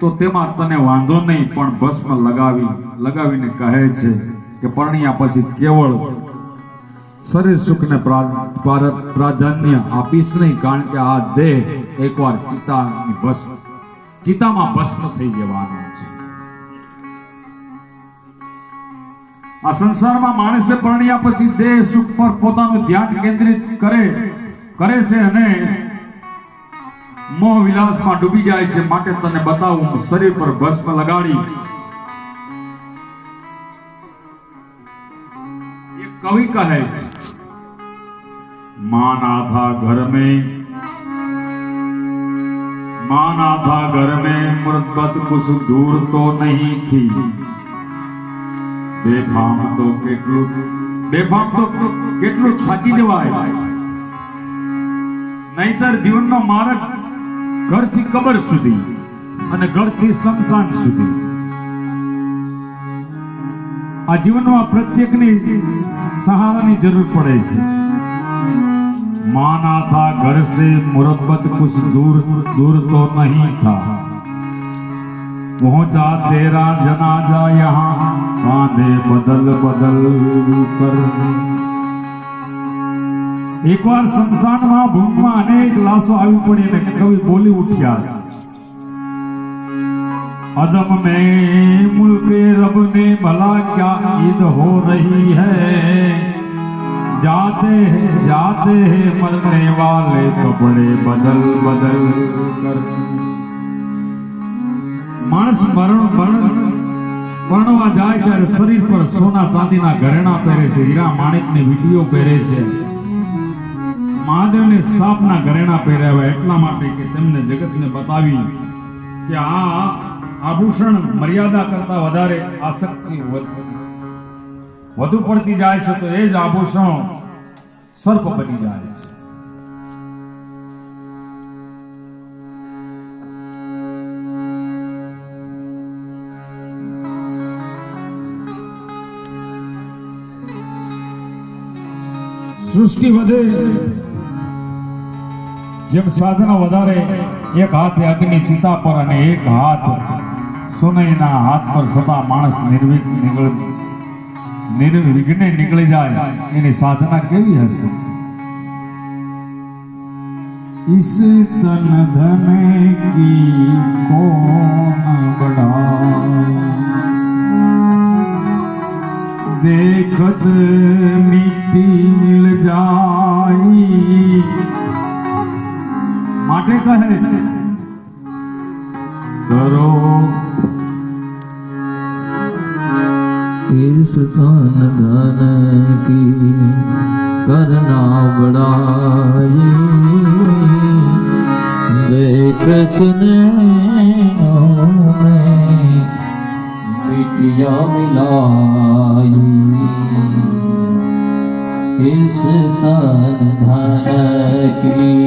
તો તેમાં તને વાંધો નહીં, પણ ભસ્મ લગાવી, લગાવીને કહે છે કે પરણ્યા પછી કેવળ શરીર સુખને પ્રા- પ્રા- પ્રાધાન્ય આપીશ નહીં, કારણ કે આ દેહ એકવાર ચિતાની ભસ્મ ચિતામાં ભસ્મ થઈ જવાનો છે. આ સંસારમાં માણસે પરણ્યા પછી દેહ સુખ પર પોતાનું ધ્યાન કેન્દ્રિત કરે કરે છે અને મોહ વિલાસમાં ડૂબી જાય છે. માટે તને બતાવું શરીર પર ભસ્મ લગાડી. કવિ કહે છે માના થા ઘર મે માના થા ઘર મે મૃતબત કુછ દૂર તો નહીં થી. બેફામ તો કેટલું, બેફામ તો કેટલું થાકી જવાય. નહીતર જીવનનો માર્ગ ઘરથી કબર સુધી અને ઘરથી સ્મશાન સુધી. આ જીવનમાં પ્રત્યેકની સહારાની જરૂર પડે છે. માના થા ઘર સે મુરબ્બત કુછ દૂર દૂર તો નહીં થા. પહોંચા તેરા જનાજા યહાં. કાંધે બદલ બદલ કર એકવાર સંસારમાં ભૂમિમાં અનેક લાશો આવી પડી અને કવિ બોલી ઉઠ્યા છે अदम में मुल्के रब ने भला क्या ईद हो रही है जाते हैं जाते हैं मरने वाले कपड़े बदल बदल कर માણસ મરણ મરણ પરણવા જાય ત્યારે શરીર પર સોના ચાંદીના ઘરેણા પહેરે છે હીરા માણેકની વીટીઓ પહેરે છે મહાદેવને સાપના ઘરેણા પહેર્યા એટલા માટે કે તેમને જગતને બતાવી કે આ આભૂષણ મર્યાદા કરતા વધારે આસક્તિ વધુ પડતી જાય છે તો એ જ આભૂષણો સર્પ બની જાય છે. સૃષ્ટિ વધે જેમ સાધનો વધારે એક હાથે અગ્નિ ચિતા પર અને એક હાથ સુનયના હાથ પર સદા માણસ નિર્વિઘ્ન નીકળ નિર્વિઘ્ને નીકળી જાય એની સાધના કેવી હશે इस तन धन की कौन बढ़ाए देखत मिट्टी इस्न की करना बड़ाई करणा पडाय मिटिया मिलाई इस तन धन की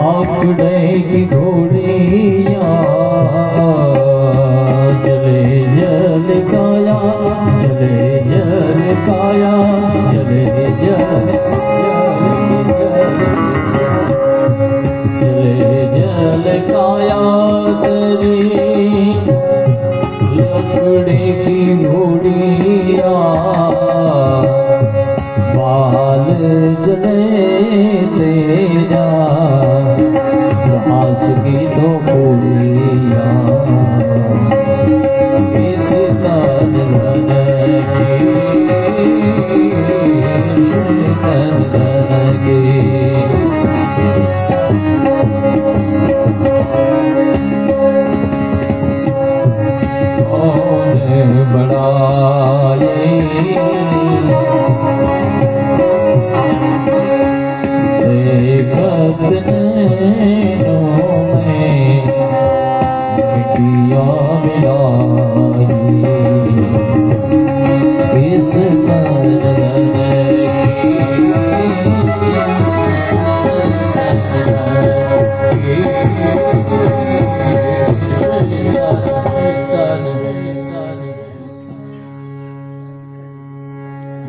आंकड़े की घोड़िया चले जल काया चले जल काया जल काया तेरी लकड़े की घोड़िया बाल जले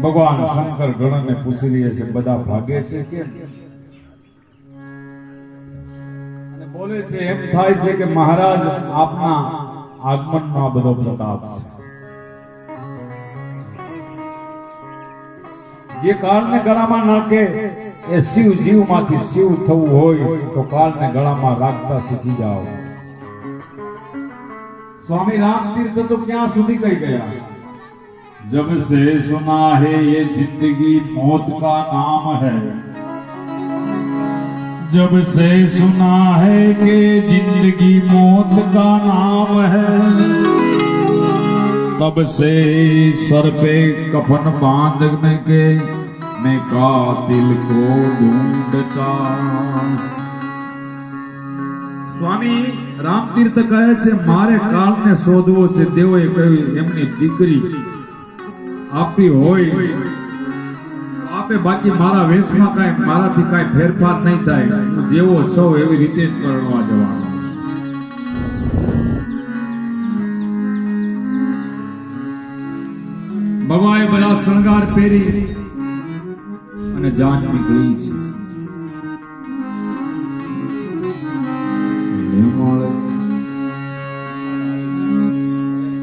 ભગવાન શંકર ગણને પૂછી લઈએ છે, બધા ભાગે છે અને બોલે છે, એમ થાય છે કે મહારાજ આપના આગમનનો આ બધો પ્રતાપ છે. જે કાળને ગળામાં નાખે, એ શિવ જીવમાંથી શિવ થવું હોય તો કાળને ગળામાં રાખતા શીખી જાઓ. સ્વામી રામ તીર્થ તો ક્યાં સુધી કહી ગયા? जब से सुना है ये जिंदगी मौत का नाम है जब से सुना है कि जिंदगी मौत का नाम है तब से सर पे कफन बांधने के मैं कातिल को ढूंढता સ્વામી રામતીર્થ કહે છે મારે કાળને શોધવો છે તેઓએ કહ્યું એમની દીકરી આપી હોય આપે બાકી મારા વેશમાં કાંઈ, મારાથી કાંઈ ફેરફાર નહીં થાય. હું જેવો સૌ એવી રીતે જ પરણવા જવાનો બવાએ બધા શણગાર પહેરી અને જાન નીકળી છે.